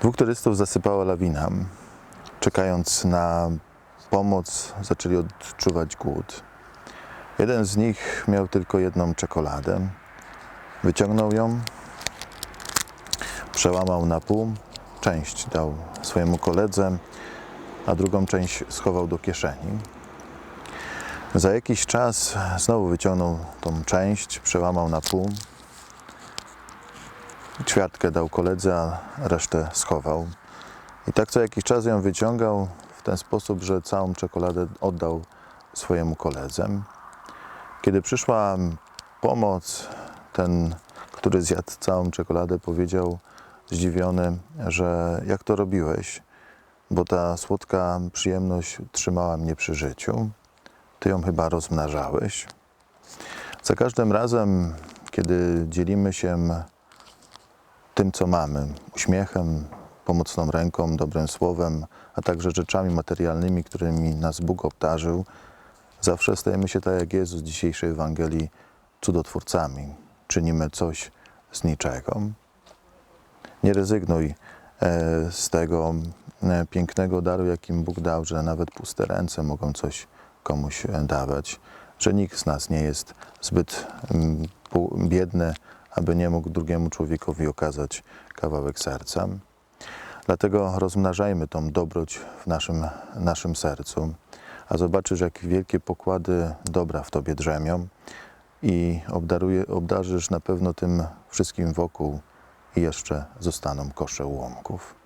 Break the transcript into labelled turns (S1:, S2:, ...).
S1: Dwóch turystów zasypała lawina. Czekając na pomoc, zaczęli odczuwać głód. Jeden z nich miał tylko jedną czekoladę. Wyciągnął ją, przełamał na pół, część dał swojemu koledze, a drugą część schował do kieszeni. Za jakiś czas znowu wyciągnął tą część, przełamał na pół, ćwiartkę dał koledze, a resztę schował. I tak co jakiś czas ją wyciągał w ten sposób, że całą czekoladę oddał swojemu koledze. Kiedy przyszła pomoc, ten, który zjadł całą czekoladę, powiedział zdziwiony, że jak to robiłeś, bo ta słodka przyjemność trzymała mnie przy życiu. Ty ją chyba rozmnażałeś. Za każdym razem, kiedy dzielimy się tym, co mamy, uśmiechem, pomocną ręką, dobrym słowem, a także rzeczami materialnymi, którymi nas Bóg obdarzył, zawsze stajemy się tak jak Jezus w dzisiejszej Ewangelii cudotwórcami. Czynimy coś z niczego. Nie rezygnuj e, z tego e, pięknego daru, jakim Bóg dał, że nawet puste ręce mogą coś komuś e, dawać, że nikt z nas nie jest zbyt mm, biedny, aby nie mógł drugiemu człowiekowi okazać kawałek serca. Dlatego rozmnażajmy tą dobroć w naszym, naszym sercu, a zobaczysz, jak wielkie pokłady dobra w Tobie drzemią i obdaruje, obdarzysz na pewno tym wszystkim wokół i jeszcze zostaną kosze ułomków.